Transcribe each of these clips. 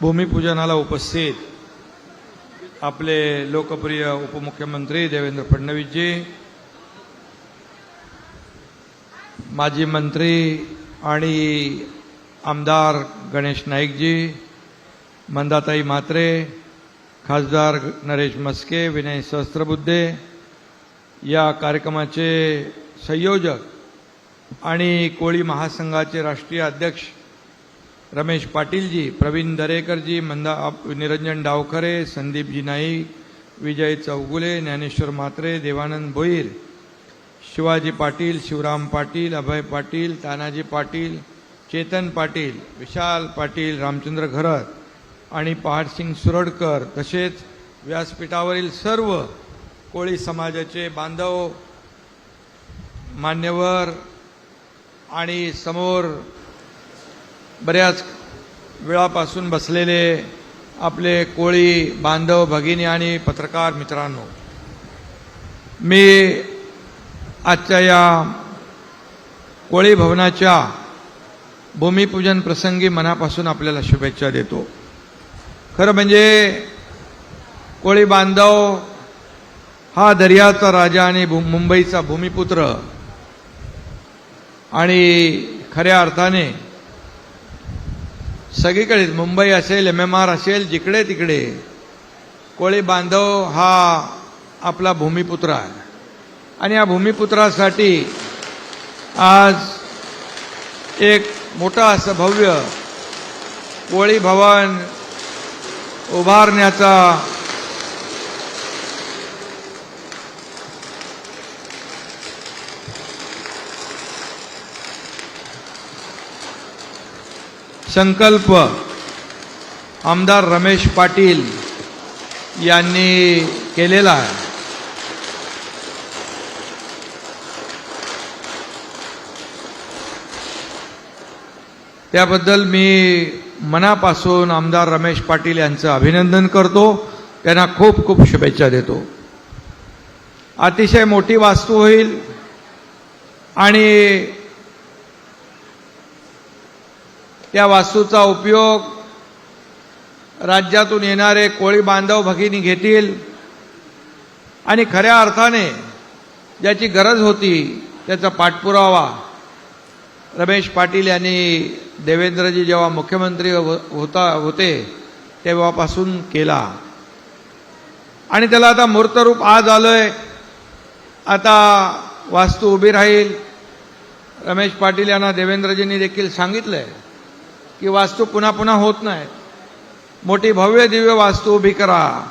भूमिपूजनाला उपस्थित आपले लोकप्रिय उपमुख्यमंत्री देवेंद्र फडणवीसजी माजी मंत्री आणि आमदार गणेश नाईकजी मंदाताई म्हात्रे खासदार नरेश मस्के विनय सहस्त्रबुद्धे या कार्यक्रमाचे संयोजक आणि कोळी महासंघाचे राष्ट्रीय अध्यक्ष रमेश पाटीलजी प्रवीण दरेकरजी मंदा निरंजन डावखरे संदीपजी नाईक विजय चौगुले ज्ञानेश्वर म्हात्रे देवानंद भोईर शिवाजी पाटील शिवराम पाटील अभय पाटील तानाजी पाटील चेतन पाटील विशाल पाटील रामचंद्र घरत आणि पहाडसिंग सुरडकर तसेच व्यासपीठावरील सर्व कोळी समाजाचे बांधव मान्यवर आणि समोर बऱ्याच वेळापासून बसलेले आपले कोळी बांधव भगिनी आणि पत्रकार मित्रांनो मी आजच्या या कोळी भवनाच्या भूमिपूजन प्रसंगी मनापासून आपल्याला शुभेच्छा देतो. खरं म्हणजे कोळी बांधव हा दर्याचा राजा आणि भू- मुंबईचा भूमिपुत्र आणि खऱ्या अर्थाने सगळीकडेच मुंबई असेल एम एम आर असेल जिकडे तिकडे. कोळी बांधव हा आपला भूमिपुत्र आहे. आणि या भूमिपुत्रासाठी आज एक मोठं असं भव्य कोळी भवन उभारण्याचा संकल्प. आमदार रमेश पाटील यांनी केलेला आहे. त्याबद्दल मी मनापासून आमदार रमेश पाटील यांचं अभिनंदन करतो. त्यांना खूप खूप शुभेच्छा देतो. अतिशय मोठी वास्तू होईल आणि त्या वास्तूचा उपयोग राज्यातून येणारे कोळी बांधव भगिनी घेतील. आणि खऱ्या अर्थाने ज्याची गरज होती त्याचा पाठपुरावा रमेश पाटील यांनी देवेंद्रजी जेव्हा मुख्यमंत्री हो-, होता होते तेव्हापासून केला. आणि त्याला आता मूर्तरूप आज आलोय. आता वास्तू उभी राहील. रमेश पाटील यांना देवेंद्रजींनी देखील सांगितलंय. की वास्तू पुन्हा पुन्हा होत नाही. मोठी भव्य दिव्य वास्तू उभी करा.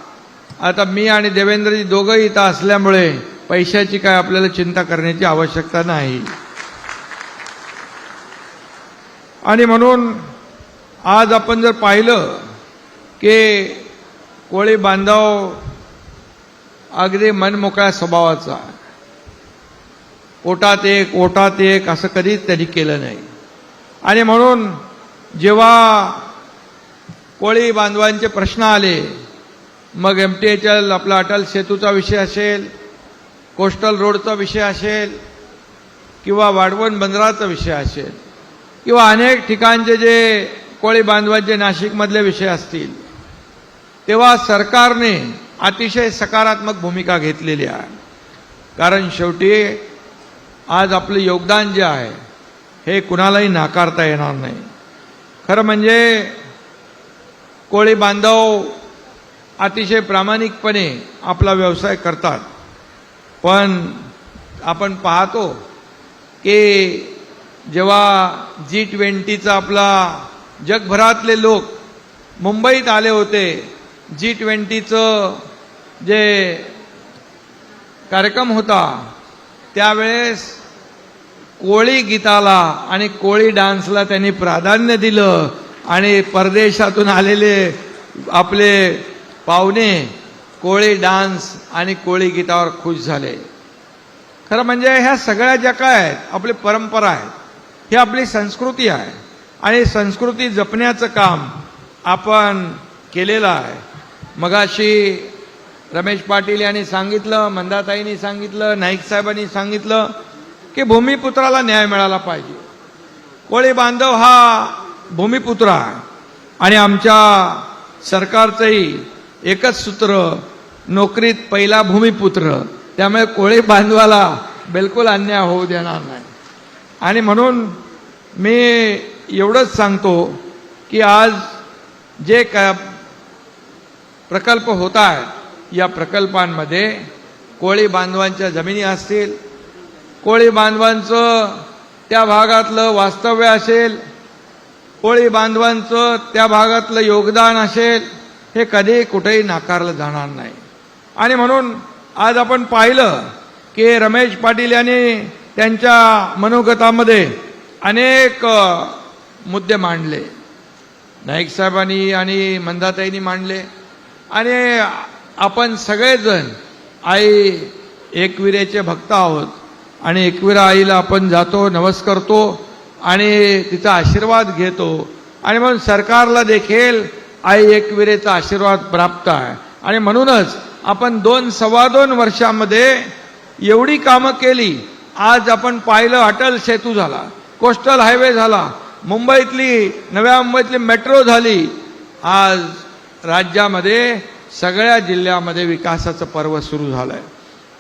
आता मी आणि देवेंद्रजी दोघंही इथं असल्यामुळे पैशाची काय आपल्याला चिंता करण्याची आवश्यकता नाही. आणि म्हणून आज आपण जर पाहिलं की कोळी बांधव अगदी मनमोकळ्या स्वभावाचा. आहे. ओटात एक ओटात एक असं कधीच त्यांनी केलं नाही. आणि म्हणून जेव्हा कोळी बांधवांचे प्रश्न आले मग एम टी एच एल आपला अटल सेतूचा विषय असेल कोस्टल रोडचा विषय असेल किंवा वाढवण बंदराचा विषय असेल किंवा अनेक ठिकाणचे जे कोळी बांधवांचे नाशिकमधले विषय असतील तेव्हा सरकारने अतिशय सकारात्मक भूमिका घेतलेली आहे. कारण शेवटी आज आपलं योगदान जे आहे हे कुणालाही नाकारता येणार नाही. खरं म्हणजे कोळी बांधव अतिशय प्रामाणिकपणे आपला व्यवसाय करतात. पण आपण पाहतो की जेव्हा जी ट्वेंटीचा आपला जगभरातले लोक मुंबईत आले होते जी ट्वेंटीचं जे कार्यक्रम होता त्यावेळेस कोळी गीताला आणि कोळी डान्सला त्यांनी प्राधान्य दिलं आणि परदेशातून आलेले आपले पाहुणे कोळी डान्स आणि कोळी गीतावर खुश झाले. खरं म्हणजे ह्या सगळ्या ज्या काय आहेत आपली परंपरा आहेत ही आपली संस्कृती आहे. आणि संस्कृती जपण्याचं काम आपण केलेलं आहे. मगाशी रमेश पाटील यांनी सांगितलं मंदाताईंनी सांगितलं नाईक साहेबांनी सांगितलं की भूमिपुत्राला न्याय मिळाला पाहिजे. कोळी बांधव हा भूमिपुत्र आहे. आणि आमच्या सरकारचंही एकच सूत्र नोकरीत पहिला भूमिपुत्र. त्यामुळे कोळी बांधवाला बिलकुल अन्याय होऊ देणार नाही. आणि म्हणून मी एवढंच सांगतो की आज जे का प्रकल्प होत आहेत या प्रकल्पांमध्ये कोळी बांधवांच्या जमिनी असतील कोळी बांधवांचं त्या भागातलं वास्तव्य असेल कोळी बांधवांचं त्या भागातलं योगदान असेल हे कधी कुठेही नाकारलं जाणार नाही. आणि म्हणून आज आपण पाहिलं की रमेश पाटील यांनी त्यांच्या मनोगतामध्ये अनेक मुद्दे मांडले. नाईक साहेबांनी आणि मंदाताईंनी मांडले. आणि आपण सगळेजण आई एकविरेचे भक्त आहोत. आणि एकविरा आईला आपण जातो नमस्कारतो आणि तिचा आशीर्वाद घेतो. आणि म्हणून सरकारला देखील आई एकविरेचा आशीर्वाद प्राप्त आहे. आणि म्हणूनच आपण दोन सव्वा दोन वर्षामध्ये एवढी कामं केली. आज आपण पाहिलं अटल सेतू झाला कोस्टल हायवे झाला मुंबईतली नव्या मुंबईतली मेट्रो झाली. आज राज्यामध्ये सगळ्या जिल्ह्यामध्ये विकासाचं पर्व सुरू झालंय.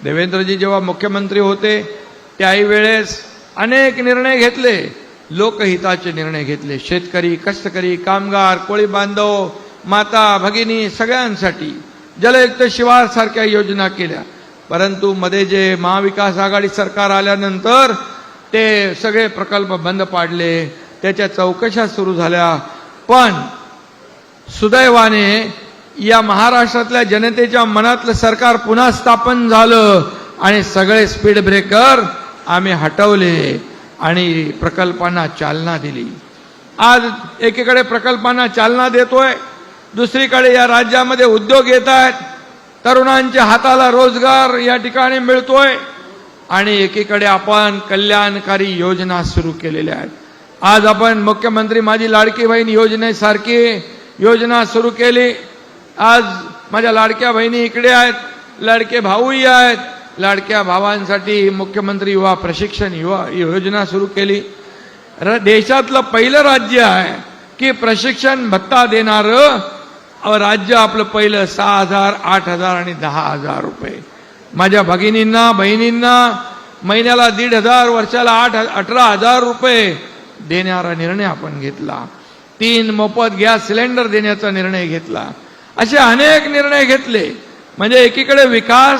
देवेंद्रजी जेव्हा मुख्यमंत्री होते त्याही वेळेस अनेक निर्णय घेतले. लोकहिताचे निर्णय घेतले. शेतकरी कष्टकरी कामगार कोळी बांधव माता भगिनी सगळ्यांसाठी जलयुक्त शिवार सारख्या योजना केल्या. परंतु मध्ये जे महाविकास आघाडी सरकार आल्यानंतर ते सगळे प्रकल्प बंद पाडले. त्याच्या चौकशा सुरू झाल्या. पण सुदैवाने या महाराष्ट्रातल्या जनतेच्या मनातलं सरकार पुन्हा स्थापन झालं आणि सगळे स्पीड ब्रेकर आम्ही हटवले आणि प्रकल्पांना चालना दिली. आज एकीकडे प्रकल्पांना चालना देतोय दुसरीकडे या राज्यामध्ये उद्योग येत आहेत तरुणांच्या हाताला रोजगार या ठिकाणी मिळतोय आणि एकीकडे आपण कल्याणकारी योजना सुरू केलेल्या आहेत. आज आपण मुख्यमंत्री माझी लाडकी बहीण योजनेसारखी योजना सुरू केली. आज माझ्या लाडक्या बहिणी इकडे आहेत लाडके भाऊही आहेत लाडक्या भावांसाठी मुख्यमंत्री युवा प्रशिक्षण युवा योजना सुरू केली. र- देशातलं पहिलं राज्य आहे की प्रशिक्षण भत्ता देणारं राज्य आपलं पहिलं सहा हजार आठ हजार आणि दहा हजार रुपये. माझ्या भगिनींना बहिणींना महिन्याला दीड हजार वर्षाला आठ अठरा हजार रुपये देणारा निर्णय आपण घेतला. तीन मोफत गॅस सिलेंडर देण्याचा निर्णय घेतला. असे अनेक निर्णय घेतले. म्हणजे एकीकडे विकास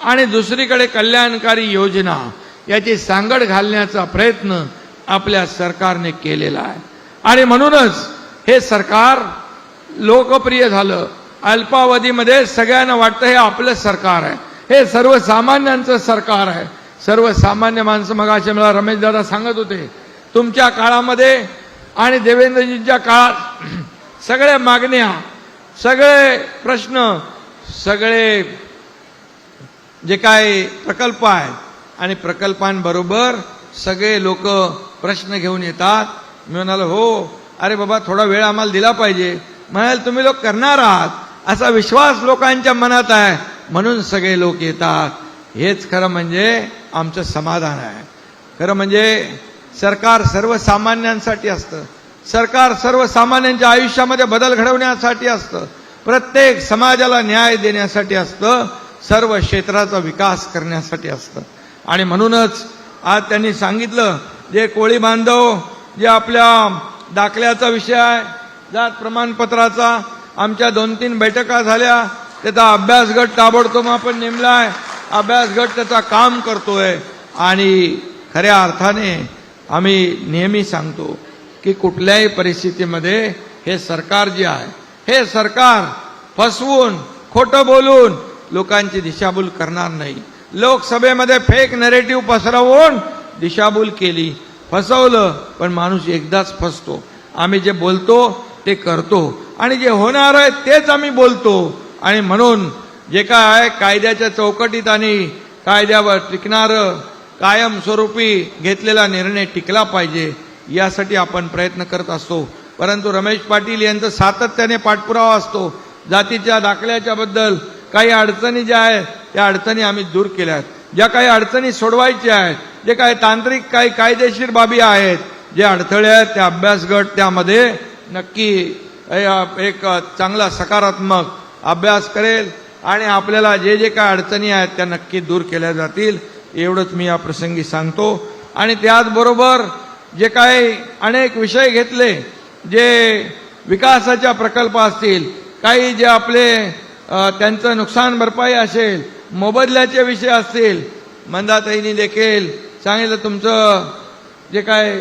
आणि दुसरीकडे कल्याणकारी योजना याची सांगड घालण्याचा प्रयत्न आपल्या सरकारने केलेला आहे. आणि म्हणूनच हे सरकार लोकप्रिय झालं. अल्पावधीमध्ये सगळ्यांना वाटतं हे आपलं सरकार आहे. हे सर्वसामान्यांचं सरकार आहे. सर्वसामान्य माणसं मग असे मला रमेश दादा सांगत होते तुमच्या काळामध्ये आणि देवेंद्रजींच्या काळात सगळ्या मागण्या सगळे प्रश्न सगळे जे काय प्रकल्प आहेत. आणि प्रकल्पांबरोबर सगळे लोक प्रश्न घेऊन येतात. मी म्हणालो हो अरे बाबा थोडा वेळ आम्हाला दिला पाहिजे. म्हणाल तुम्ही लोक करणार आहात. असा विश्वास लोकांच्या मनात आहे. म्हणून सगळे लोक येतात. हेच खरं म्हणजे आमचं समाधान आहे. खरं म्हणजे सरकार सर्वसामान्यांसाठी असतं. सरकार सर्वसामान्यांच्या आयुष्यामध्ये बदल घडवण्यासाठी असतं. प्रत्येक समाजाला न्याय देण्यासाठी असतं. सर्व क्षेत्राचा विकास करण्यासाठी असतं. आणि म्हणूनच आज त्यांनी सांगितलं जे कोळी बांधव जे आपल्या दाखल्याचा विषय आहे जात प्रमाणपत्राचा आमच्या दोन तीन बैठका झाल्या त्याचा अभ्यास गट ताबडतोब आपण नेमलाय अभ्यास गट त्याचा काम करतोय. आणि खऱ्या अर्थाने आम्ही नेहमी सांगतो की कुठल्याही परिस्थितीमध्ये हे सरकार जे आहे हे सरकार फसवून खोटं बोलून लोकांची दिशाभूल करणार नाही. लोकसभेमध्ये फेक नरेटिव्ह पसरवून दिशाभूल केली. फसवलं पण माणूस एकदाच फसतो. आम्ही जे बोलतो ते करतो. आणि जे होणार आहे तेच आम्ही बोलतो. आणि म्हणून जे काय आहे कायद्याच्या चौकटीत आणि कायद्यावर टिकणारं कायमस्वरूपी घेतलेला निर्णय टिकला पाहिजे यासाठी आपण प्रयत्न करत असतो. परंतु रमेश पाटील यांचं सातत्याने पाठपुरावा असतो. जातीच्या दाखल्याच्या बद्दल काही अडचणी ज्या आहेत त्या अडचणी आम्ही दूर केल्या आहेत ज्या काही अडचणी सोडवायच्या आहेत जे काही तांत्रिक काही कायदेशीर बाबी आहेत जे अडथळे आहेत त्या अभ्यासगट त्यामध्ये नक्की एक चांगला सकारात्मक अभ्यास करेल आणि आपल्याला जे जे काय अडचणी आहेत त्या नक्की दूर केल्या जातील. एवढंच मी या प्रसंगी सांगतो. आणि त्याचबरोबर जे काही अनेक विषय घेतले जे विकासाच्या प्रकल्प असतील काही जे आपले त्यांचं नुकसान भरपाई असेल मोबदल्याचे विषय असतील मंदाताईंनी देखील सांगितलं तुमचं जे काय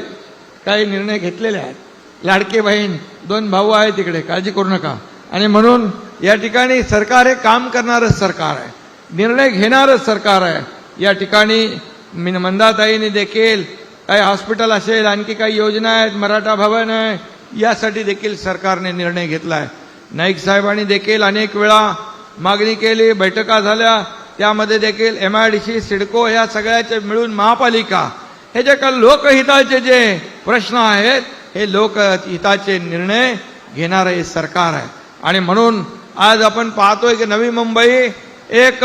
काही निर्णय घेतलेले आहेत. लाडके बहीण दोन भाऊ आहेत तिकडे काळजी करू नका. आणि म्हणून या ठिकाणी सरकार हे काम करणारंच सरकार आहे. निर्णय घेणारच सरकार आहे. या ठिकाणी मंदाताईने मंदाताईंनी देखील काही हॉस्पिटल असेल आणखी काही योजना आहेत मराठा भवन आहे यासाठी देखील सरकारने निर्णय घेतला आहे. नाईक साहेबांनी देखील अनेक वेळा मागणी केली बैठका झाल्या. त्यामध्ये देखील M I D C CIDCO ह्या सगळ्याचे मिळून महापालिका. हे जे का लोकहिताचे जे प्रश्न आहेत हे लोकहिताचे निर्णय घेणारं हे सरकार आहे. आणि म्हणून आज आपण पाहतोय की नवी मुंबई एक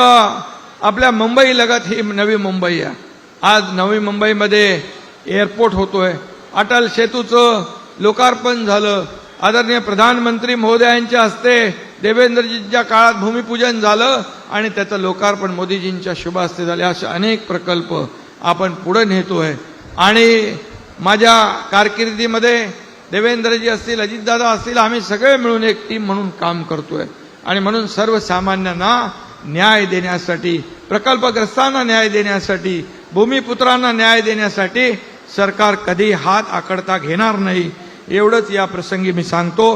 आपल्या मुंबई लगत ही नवी मुंबई आहे. आज नवी मुंबईमध्ये एअरपोर्ट होतोय. अटल सेतूचं लोकार्पण झालं. आदरणीय प्रधानमंत्री महोदयांच्या हस्ते देवेंद्रजींच्या काळात भूमिपूजन झालं आणि त्याचं लोकार्पण मोदीजींच्या शुभ हस्ते झाले. असे अनेक प्रकल्प आपण पुढे नेतोय. आणि माझ्या कारकिर्दीमध्ये देवेंद्रजी असतील अजितदादा असतील आम्ही सगळे मिळून एक टीम म्हणून काम करतोय. आणि म्हणून सर्वसामान्यांना न्याय देण्यासाठी प्रकल्पग्रस्तांना न्याय देण्यासाठी भूमिपुत्रांना न्याय देण्यासाठी सरकार कधी हात आकडता घेणार नाही. एवढंच या प्रसंगी मी सांगतो.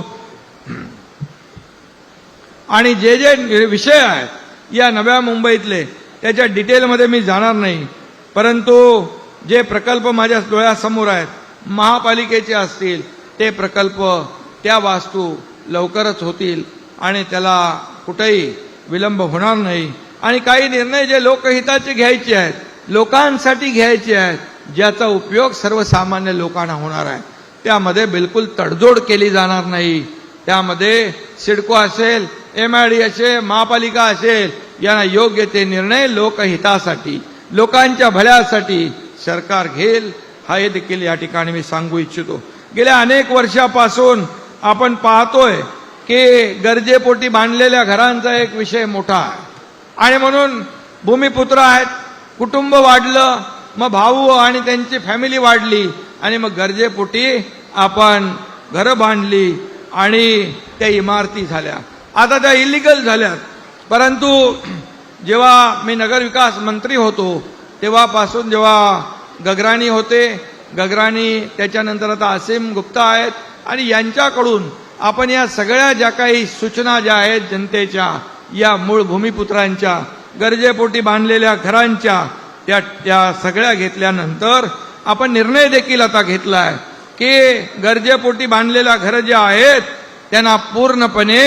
आणि जे जे विषय आहेत या नव्या मुंबईतले त्याच्या डिटेलमध्ये मी जाणार नाही. परंतु जे प्रकल्प माझ्या डोळ्यासमोर आहेत महापालिकेचे असतील ते प्रकल्प त्या वास्तू लवकरच होतील आणि त्याला कुठेही विलंब होणार नाही. आणि काही निर्णय जे लोकहिताचे घ्यायचे आहेत लोकांसाठी घ्यायचे आहेत ज्याचा उपयोग सर्वसामान्य लोकांना होणार आहे. त्यामध्ये बिलकुल तडजोड केली जाणार नाही. त्यामध्ये सिडको असेल एम आय डी असेल महापालिका असेल यांना योग्य ते निर्णय लोकहितासाठी लोकांच्या भल्यासाठी सरकार घेईल हा हे देखील या ठिकाणी मी सांगू इच्छितो. गेल्या अनेक वर्षापासून आपण पाहतोय की गरजेपोटी बांधलेल्या घरांचा एक विषय मोठा आहे. आणि म्हणून भूमिपुत्र आहेत कुटुंब वाढलं मग भाऊ आणि त्यांची फॅमिली वाढली आणि मग गरजेपोटी आपण घरं बांधली आणि त्या इमारती झाल्या. आता त्या इलिगल झाल्यात. परंतु जेव्हा मी नगरविकास मंत्री होतो तेव्हापासून जेव्हा गगराणी होते गगराणी त्याच्यानंतर आता असीम गुप्ता आहेत आणि यांच्याकडून आपण या सगळ्या ज्या काही सूचना ज्या आहेत जनतेच्या या मूळ भूमिपुत्रांच्या गरजेपोटी बांधलेल्या घरांच्या त्या त्या सगळ्या घेतल्यानंतर आपण निर्णय देखील आता घेतलाय की गरजेपोटी बांधलेल्या घरं जे आहेत त्यांना पूर्णपणे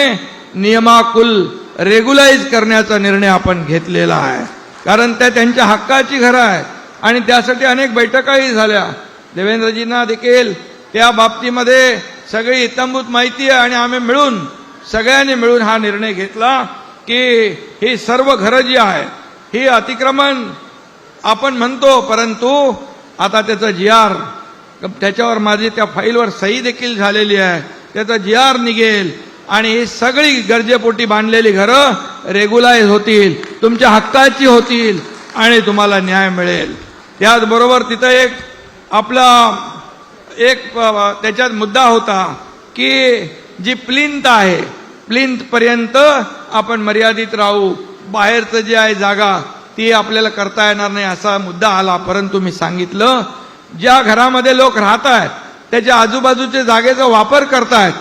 नियमाकुल रेग्युलाइज करण्याचा निर्णय आपण घेतलेला आहे. कारण त्या त्यांच्या हक्काची घरं आहेत. आणि त्यासाठी अनेक बैठकाही झाल्या. देवेंद्रजींना देखील त्या बाबतीमध्ये सगळी इतंभूत माहिती आहे आणि आम्ही मिळून सगळ्यांनी मिळून हा निर्णय घेतला की ही सर्व घरं जी आहे ही अतिक्रमण आपण म्हणतो परंतु आता त्याचं जी आर त्याच्यावर माझी त्या फाईलवर सही देखील झालेली आहे. त्याचं जी आर निघेल आणि ही सगळी गरजेपोटी बांधलेली घरं रेग्युलाइज होतील तुमच्या हक्काची होतील आणि तुम्हाला न्याय मिळेल. त्याचबरोबर तिथं एक आपला एक त्याच्यात मुद्दा होता की जी प्लिंत आहे प्लिंतपर्यंत आपण मर्यादित राहू बाहेरचं जे आहे जागा ती आपल्याला करता येणार नाही असा मुद्दा आला. परंतु मी सांगितलं ज्या घरामध्ये लोक राहत आहेत त्याच्या आजूबाजूच्या जागेचा वापर करतायत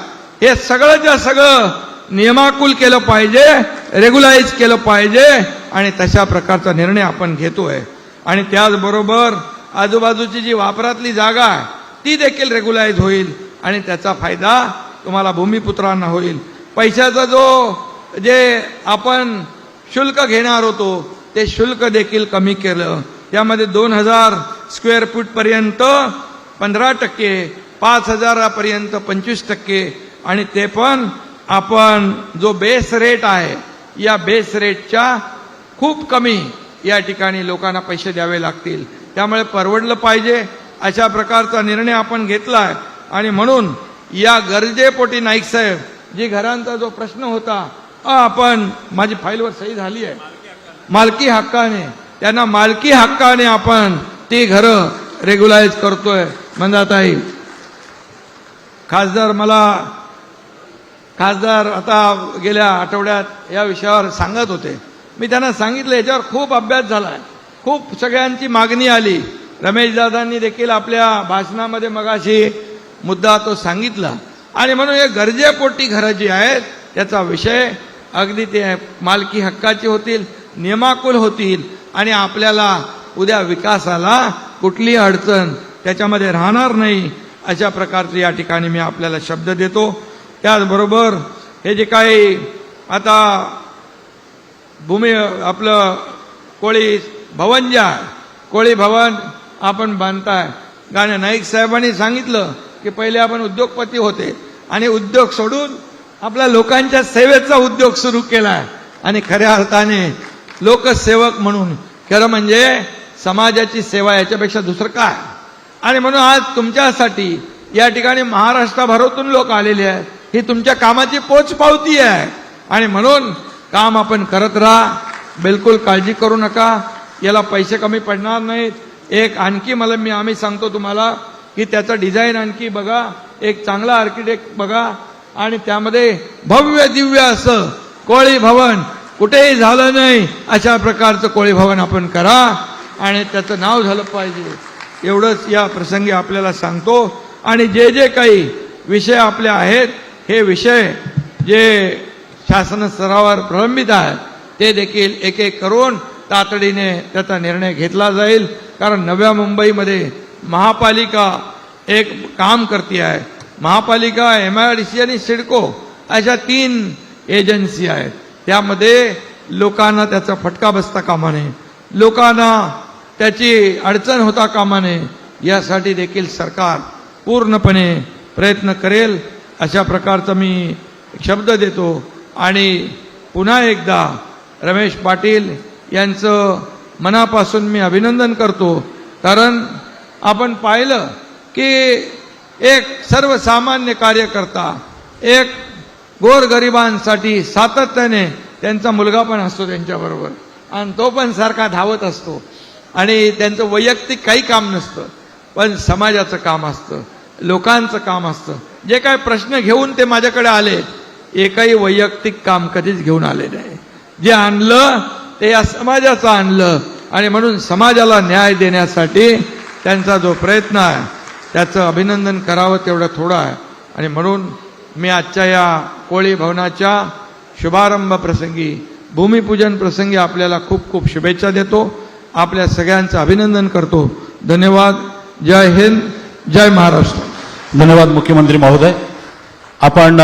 हे सगळंच्या सगळं नियमाकुल केलं पाहिजे रेग्युलाइज केलं पाहिजे आणि तशा प्रकारचा निर्णय आपण घेतोय. आणि त्याचबरोबर आजूबाजूची जी वापरातली जागा आहे ती देखील रेग्युलाइज होईल आणि त्याचा फायदा तुम्हाला भूमिपुत्रांना होईल. पैशाचा जो जे आपण शुल्क घेणार होतो ते शुल्क देखील कमी केलं. त्यामध्ये दोन हजार स्क्वेअर फूट पर्यंत पंधरा टक्के पाच हजारापर्यंत पंचवीस टक्के आणि ते पण आपण जो बेस रेट आहे या बेस रेटच्या खूप कमी या ठिकाणी लोकांना पैसे द्यावे लागतील. त्यामुळे परवडलं पाहिजे अशा प्रकारचा निर्णय आपण घेतलाय. आणि म्हणून या गरजेपोटी नाईक साहेब जी घरांचा जो प्रश्न होता आपण माझी फाईलवर सही झाली आहे. मालकी हक्काने त्यांना मालकी हक्काने आपण ती घरं रेग्युलाइज करतोय. मंदाताई खासदार मला खासदार आता गेल्या आठवड्यात या विषयावर सांगत होते. मी त्यांना सांगितलं याच्यावर खूप अभ्यास झाला. खूप सगळ्यांची मागणी आली. रमेशदादांनी देखील आपल्या भाषणामध्ये मगाशी मुद्दा तो सांगितला. आणि म्हणून हे गरजेपोटी घरं जी आहेत त्याचा विषय अगदी ते मालकी हक्काची होतील. नियमाकुल होतील आणि आपल्याला उद्या विकासाला कुठलीही अडचण त्याच्यामध्ये राहणार नाही अशा प्रकारचे या ठिकाणी मी आपल्याला शब्द देतो. त्याचबरोबर हे जे काही आता भूमी आपलं कोळी भवन जे आहे कोळी भवन आपण बांधताय. गाणे नाईक साहेबांनी सांगितलं की पहिले आपण उद्योगपती होते आणि उद्योग सोडून आपल्या लोकांच्या सेवेचा उद्योग सुरू केला आहे आणि खऱ्या अर्थाने लोकसेवक म्हणून. खरं म्हणजे समाजाची सेवा याच्यापेक्षा दुसरं काय? आणि म्हणून आज तुमच्यासाठी या ठिकाणी महाराष्ट्राभरातून लोक आलेले आहेत. ही तुमच्या कामाची पोचपावती आहे. आणि म्हणून काम आपण करत राहा. बिलकुल काळजी करू नका. याला पैसे कमी पडणार नाहीत. एक आणखी मला मी आम्ही सांगतो तुम्हाला की त्याचं डिझाईन आणखी बघा. एक चांगला आर्किटेक्ट बघा. आणि त्यामध्ये भव्य दिव्य असं कोळी भवन कुठेही झालं नाही अशा प्रकारचं कोळीभवन आपण करा आणि त्याचं नाव झालं पाहिजे. एवढंच या प्रसंगी आपल्याला सांगतो. आणि जे जे काही विषय आपले आहेत हे विषय जे शासन स्तरावर प्रलंबित आहेत ते देखील एक एक करून तातडीने त्याचा निर्णय घेतला जाईल. कारण नव्या मुंबईमध्ये महापालिका एक काम करते आहे. महापालिका एम आय डी सी आणि सिडको अशा तीन एजन्सी आहेत. त्यामध्ये लोकांना त्याचा फटका बसता कामा नये. लोकांना त्याची अडचण होता कामा नये. यासाठी देखील सरकार पूर्णपणे प्रयत्न करेल. अशा प्रकारचा मी शब्द देतो. आणि पुन्हा एकदा रमेश पाटील यांचं मनापासून मी अभिनंदन करतो. कारण आपण पाहिलं की एक सर्वसामान्य कार्यकर्ता एक गोरगरिबांसाठी सातत्याने त्यांचा मुलगा पण असतो त्यांच्याबरोबर आणि तो पण सारखा धावत असतो. आणि त्यांचं वैयक्तिक काही काम नसतं. पण समाजाचं काम असतं. लोकांचं काम असतं. जे काय प्रश्न घेऊन ते माझ्याकडे आले एकही वैयक्तिक काम कधीच घेऊन आले नाही. जे आणलं ते या समाजाचं आणलं. आणि म्हणून समाजाला न्याय देण्यासाठी त्यांचा जो प्रयत्न आहे त्याचं अभिनंदन करावं तेवढं थोडं आहे. आणि म्हणून मी आजच्या या कोळी भवनाच्या शुभारंभ प्रसंगी भूमिपूजन प्रसंगी आपल्याला खूप खूप शुभेच्छा देतो. आपल्या सगळ्यांचं अभिनंदन करतो. धन्यवाद. जय हिंद. जय महाराष्ट्र. धन्यवाद मुख्यमंत्री महोदय. आपण